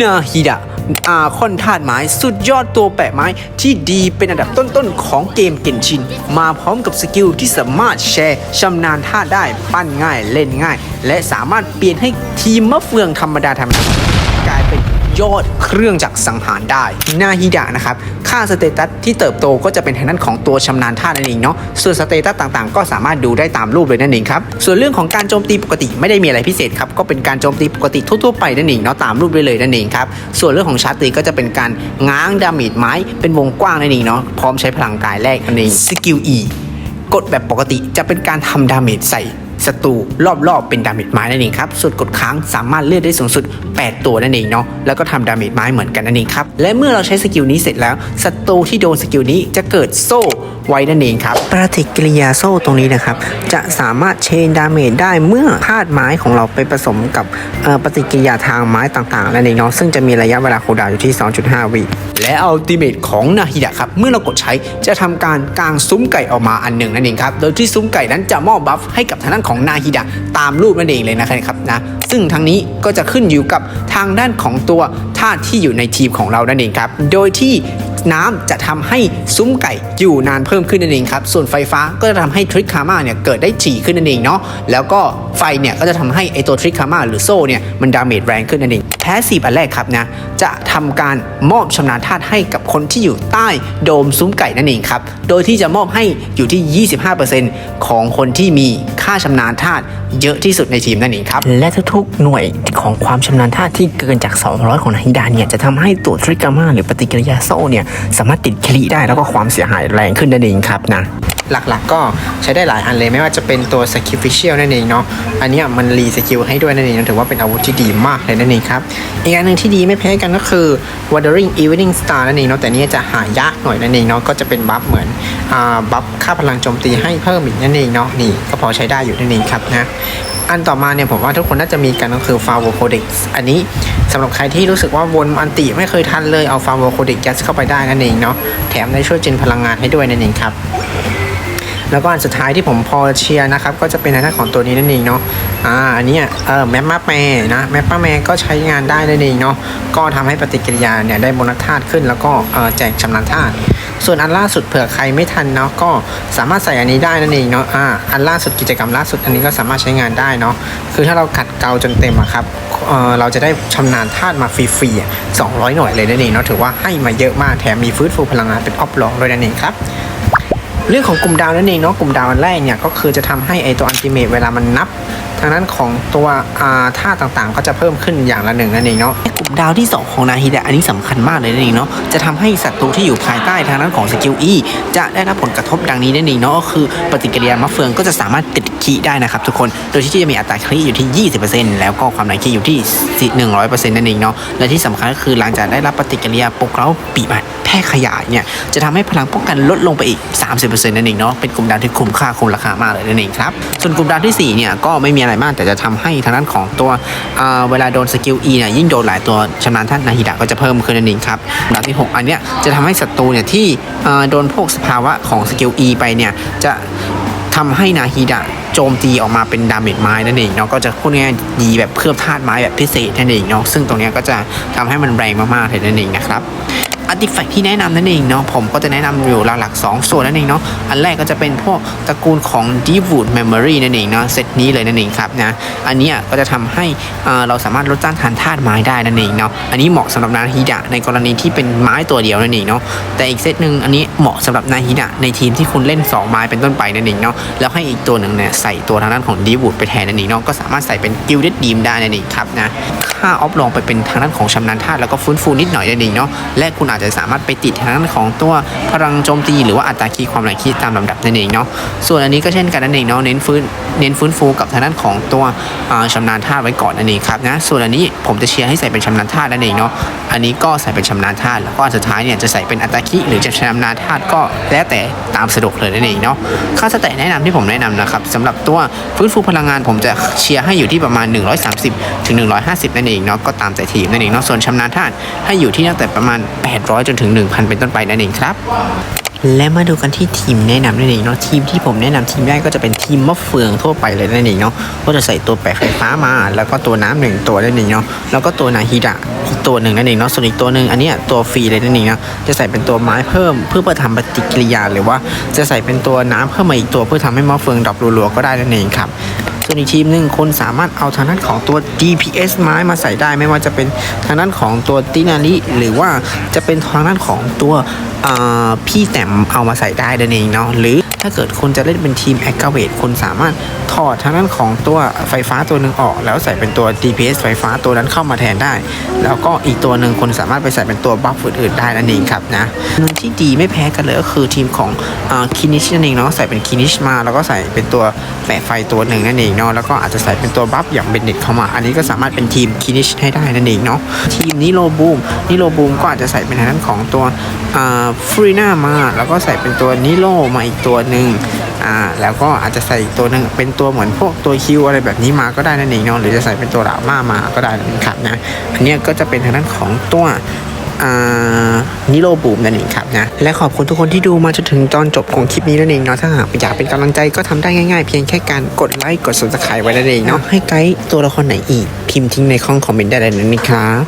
นาฮิดะอาคอนธาตุไม้สุดยอดตัวแปะไม้ที่ดีเป็นอันดับต้นๆของเกมเกนชิน มาพร้อมกับสกิลที่สามารถแชร์ชำนาญท่าได้ปั้นง่ายเล่นง่าย และสามารถเปลี่ยนให้ทีมมะเฟืองธรรมดาธรรมดากลายเป็น ยอดเครื่องจักรสังหารได้นาฮิดะนะครับ ค่าสเตตัสที่เติบโตก็จะเป็นทางด้านของตัวชำนาญท่านั่นเองเนาะส่วนสเตตัสต่างๆ ก็สามารถดูได้ตามรูปเลยนั่นเองครับส่วนเรื่องของการโจมตีปกติไม่ได้มีอะไรพิเศษครับก็เป็นการโจมตีปกติทั่วๆไปนั่นเองเนาะตามรูปได้เลยนั่นเองครับส่วนเรื่องของชาร์ตีก็จะเป็นการง้างดาเมจไม้เป็นวงกว้างนั่นเองเนาะพร้อมใช้พลังกายแรกนั่นเองสกิล E กดแบบปกติจะเป็นการทำดาเมจใส่ ศัตรูรอบๆเป็นดาเมจไม้นั่นเองครับส่วนกดค้างสามารถเลือกได้สูงสุด 8 ตัวนั่นเองเนาะแล้วก็ทำดาเมจไม้เหมือนกันนั่นเองครับและเมื่อเราใช้สกิลนี้เสร็จแล้วศัตรูที่โดนสกิลนี้จะเกิดโซ่ไว้นั่นเองครับปฏิกิริยาโซ่ตรงนี้นะครับ จะสามารถเชนดาเมจได้เมื่อพาดไม้ของเราไปผสมกับปฏิกิริยาทางไม้ต่างๆนั่นเองเนาะซึ่งจะมีระยะเวลาโคดาวอยู่ที่ 2.5 วิและอัลติเมทของนาฮิดะครับเมื่อเรากดใช้จะทำการกางซุ้มไก่ออกมาอันหนึ่งนั่นเองครับโดยที่ซุ้มไก่นั้นจะมอบบัฟให้กับทางด้านของนาฮิดะตามรูปนั่นเองเลยนะครับนะซึ่งทางนี้ก็จะขึ้นอยู่กับทางด้านของตัวธาตุที่อยู่ในทีมของเรานั่นเองครับ โดยที่น้ำจะทำให้ซุ้มไก่อยู่นานเพิ่มขึ้นนั่นเองครับ ส่วนไฟฟ้าก็จะทำให้ทริคคาม่าเนี่ยเกิดได้ถี่ขึ้นนั่นเองเนาะ แล้วก็ไฟเนี่ยก็จะทำให้ไอตัวทริคคาม่าหรือโซ่เนี่ยมันดาเมจแรงขึ้นนั่นเอง แพสซีฟอันแรกครับนะจะทำการมอบชำนาญธาตุให้กับคนที่อยู่ใต้โดมซุ้มไก่นั่นเองครับ โดยที่จะมอบให้อยู่ที่ 25%ของคนที่มีค่าชำนาญธาตุเยอะที่สุดในทีมนั่นเองครับ และทุกๆหน่วยของความชำนาญธาตุที่เกินจาก 200 ของนาฮิดาเนี่ยจะทำให้ตัวทริกามาหรือปฏิกิริยาโซ่เนี่ยสามารถติดคลีได้แล้วก็ความเสียหายแรงขึ้นนั่นเองครับนะ หลักๆ ก็ใช้ได้หลายอันเลยไม่ว่าจะเป็นตัวสกิลฟิเชียลนั่นเองเนาะอันนี้มันรีสกิลให้ด้วยนั่นเองถือว่าเป็นอาวุธที่ดีมากเลยนั่นเองครับอีกอันหนึ่งที่ดีไม่แพ้กันก็คือ Wandering Evening Star นั่นเองเนาะแต่นี้ยจะหายากหน่อยนั่นเองเนาะก็จะเป็นบัฟเหมือนอ่าบัฟค่าพลังโจมตีให้เพิ่มอีกนั่นเองเนาะนี่ก็พอใช้ได้อยู่นั่นเองครับนะอันต่อมาเนี่ยผมว่าทุกคนน่าจะมีกันก็คือ f a v o Codex อันนี้สำหรับใครที่รู้สึกว่าวนอันติไม่เคยทันเลยเอา f a v o Codex ยัดเข้าไปได้นั่นเองเนาะแถมได้ช่วยเจนพลังงานให้ด้วยนั่นเองครับ แล้วก็อันสุดท้ายที่ผมพอเชียร์นะครับก็จะเป็นในหน้าของตัวนี้นั่นเองเนาะอ่าอันนี้เออแมปมาแมนะแมปมาแมก็ใช้งานได้นั่นเองเนาะก็ทำให้ปฏิกิริยาเนี่ยได้โบนัสธาตุขึ้น แล้วก็แจกชำนาญธาตุส่วนอันล่าสุดเผื่อใครไม่ทันเนาะก็สามารถใส่อันนี้ได้นั่นเองเนาะอ่าอันล่าสุดกิจกรรมล่าสุดอันนี้ก็สามารถใช้งานได้เนาะคือถ้าเราขัดเกาจนเต็มอะครับเออเราจะได้ชำนาญธาตุมาฟรีๆอะ200 หน่วยเลยนั่นเองเนาะถือว่าให้มาเยอะมากแถมมีฟื้นฟูพลังงานเป็นออฟลองด้วยนั่นเองครับ เรื่องของกลุ่มดาวนั่นเองเนาะกลุ่มดาวอันแรกเนี่ยก็คือจะทำให้ไอตัวอันติเมตเวลามันนับ ทางนั้นของตัวท่าต่างๆ ก็จะเพิ่มขึ้นอย่างละหนึ่งนั่นเองเนาะกลุ่มดาวที่ 2 ของนาฮิดะอันนี้สำคัญมากเลยนั่นเองเนาะจะทำให้ศัตรูที่อยู่ภายใต้ทางนั้นของสกิล E จะได้รับผลกระทบดังนี้นั่นเองเนาะก็คือปฏิกิริยามะเฟืองก็จะสามารถติดคีได้นะครับทุกคนโดยที่จะมีอัตราคลีอยู่ที่ 20%แล้วก็ความหนาคีอยู่ที่ 100%นั่นเองเนาะและที่สำคัญก็คือหลังจากได้รับปฏิกิริยาปกเร้าปีบัดแพร่ขยายเนี่ยจะทำให้พลังป้องกันลดลงไปอีก 30%นั่นเองเนาะเป็นกลุ่มดาวที่คุ้มค่าคุ้มราคามากเลยนั่นเองครับส่วนกลุ่มดาวที่4เนี่ยก็ไม่มีอะไรมาก แต่จะทำให้ทางด้านของตัวอ่าเวลาโดนสกิล E เนี่ยยิ่งโดนหลายตัวชำนาญท่านนาฮิดะก็จะเพิ่มขึ้นนั่นเองครับดาวที่ 6 อันเนี้ยจะทำให้ศัตรูเนี่ยที่โดนพวกสภาวะของสกิล E ไปเนี่ยจะทำให้นาฮิดะโจมตีออกมาเป็นดาเมจไม้นั่นเองเนาะก็จะพูดง่ายดีแบบเพิ่มธาตุไม้แบบพิเศษนั่นเองเนาะซึ่งตรงเนี้ยก็จะทำให้มันแรงมากๆเลยนั่นเองนะครับ อาร์ติแฟกที่แนะนำนั่นเองเนาะผมก็จะแนะนำอยู่หลักๆ2ส่วนนั่นเองเนาะอันแรกก็จะเป็นพวกตระกูลของ Deep Wood Memory นั่นเองเนาะเซตนี้เลยนั่นเองครับนะอันนี้ก็จะทำให้เราสามารถลดต้านทานธาตุไม้ได้นั่นเองเนาะอันนี้เหมาะสำหรับนาฮิดะในกรณีที่เป็นไม้ตัวเดียวนั่นเองเนาะแต่อีกเซตหนึ่งอันนี้เหมาะสำหรับนาฮิดะในทีมที่คุณเล่น 2 ไม้เป็นต้นไปนั่นเองเนาะแล้วให้อีกตัวหนึ่งเนี่ยใส่ตัวทางด้านของ Deep Wood ไปแทนนั่นเองเนาะก็สามารถใส่เป็น Gilded Beam ได้นั่นเองครับนะค่าออฟลองไปเป็นทางด้านของชำนาญธาตุแล้วก็ฟื้นฟูนิดหน่อยนั่นเองเนาะและคุณอาจจะสามารถไปติดทางด้านของตัวพลังโจมตี หรือว่าอัตราคีย์ความแรงคีย์ตามลำดับนั่นเองเนาะส่วนอันนี้ก็เช่นกันนั่นเองเนาะเน้นฟื้นเน้นฟื้นฟูกับทางด้านของตัวอ่านาญธาตุไว้ก่อนนั่นเองครับนะส่วนอันนี้ผมจะเชียร์ให้ใส่เป็นชำนาญธาตุนั่นเองเนาะอันนี้ก็ใส่เป็นชำนาญธาตุแล้วก็อันสุดท้ายเนี่ยจะใส่เป็นอัตราคีย์หรือจะชำนาญธาตุก็แล้วแต่ตามสะดวกเลยนั่นเองเนาะค่าสแตทแนะนำที่ผมแนะนำนะครับสำหรับตัวฟื้นฟูพลังงานผมจะเชียร์ให้อยู่ที่ประมาณ 130ถึง150 นั่นเองเนาะก็ตามใจทีมนั่นเองเนาะส่วนชำนาญธาตุให้อยู่ที่ตั้งแต่ประมาณ800 จนถึง 1,000 เป็นต้นไปนั่นเองครับและมาดูกันที่ทีมแนะนำนั่นเองเนาะทีมที่ผมแนะนำทีมแรกก็จะเป็นทีมมะเฟืองทั่วไปเลยนั่นเองเนาะก็จะใส่ตัวแปะไฟฟ้ามา แล้วก็ตัวน้ำหนึ่งตัวนั่นเองเนาะแล้วก็ตัวนาฮิดะตัวหนึ่งนั่นเองเนาะส่วนอีกตัวหนึ่งอันนี้ตัวฟรีเลยนั่นเองเนาะจะใส่เป็นตัวไม้เพิ่มเพื่อเพื่อทำปฏิกิริยาหรือว่าจะใส่เป็นตัวน้ำเพิ่มมาอีกตัวเพื่อทำให้มอเฟืองดรอปรัวๆก็ได้นั่นเองครับ ส่วนอีกทีมหนึ่งคนสามารถเอาทางด้านของตัว GPS ไม้มาใส่ได้ไม่ว่าจะเป็นทางด้านของตัวตินาริหรือว่าจะเป็นทางด้านของตัวพี่แต้มเอามาใส่ได้นั่นเองเนาะหรือถ้าเกิดคนจะเล่นเป็นทีมแอคเวทคนสามารถถอดทางด้านของตัวไฟฟ้าตัวหนึ่งออก แล้วใส่เป็นตัว DPS ไฟฟ้าตัวนั้นเข้ามาแทนได้ แล้วก็อีกตัวหนึ่งคนสามารถไปใส่เป็นตัวบัฟอื่นๆได้นั่นเองครับนะหนึ่งที่ดีไม่แพ้กันเลยก็คือทีมของคินิชนั่นเองเนาะใส่เป็นคินิชมา แล้วก็ใส่เป็นตัวแปะไฟตัวหนึ่งนั่นเองเนาะแล้วก็อาจจะใส่เป็นตัวบัฟอย่างเบนเน็ตเข้ามา อันนี้ก็สามารถเป็นทีมคินิชให้ได้นั่นเองเนาะทีมนิโรบูมนิโรบูมก็อาจจะใส่เป็นทางด้านของตัวฟรีน่ามา แล้วก็ใส่เป็นตัวนิโรมาอีกตัวนึ่งอ่าแล้วก็อาจจะใส่อีกตัวหนึ่งเป็นตัวเหมือนพวกตัวคิวอะไรแบบนี้มาก็ได้นั่นเองเนาะหรือจะใส่เป็นตัวหลามามาก็ได้นะครับนะอันนี้ก็จะเป็นทางด้านของตัวนิโรบูมนั่นเองครับนะและขอบคุณทุกคนที่ดูมาจนถึงตอนจบของคลิปนี้นั่นเองเนาะถ้าหากอยากเป็นกำลังใจก็ทำได้ง่ายๆ เพียงแค่การกดไลค์กด subscribe ไว้นั่นเองเนาะให้ไกด์ตัวละครไหนอีก พิมพ์ทิ้งในข้องคอมเมนต์ได้เลยนะครับ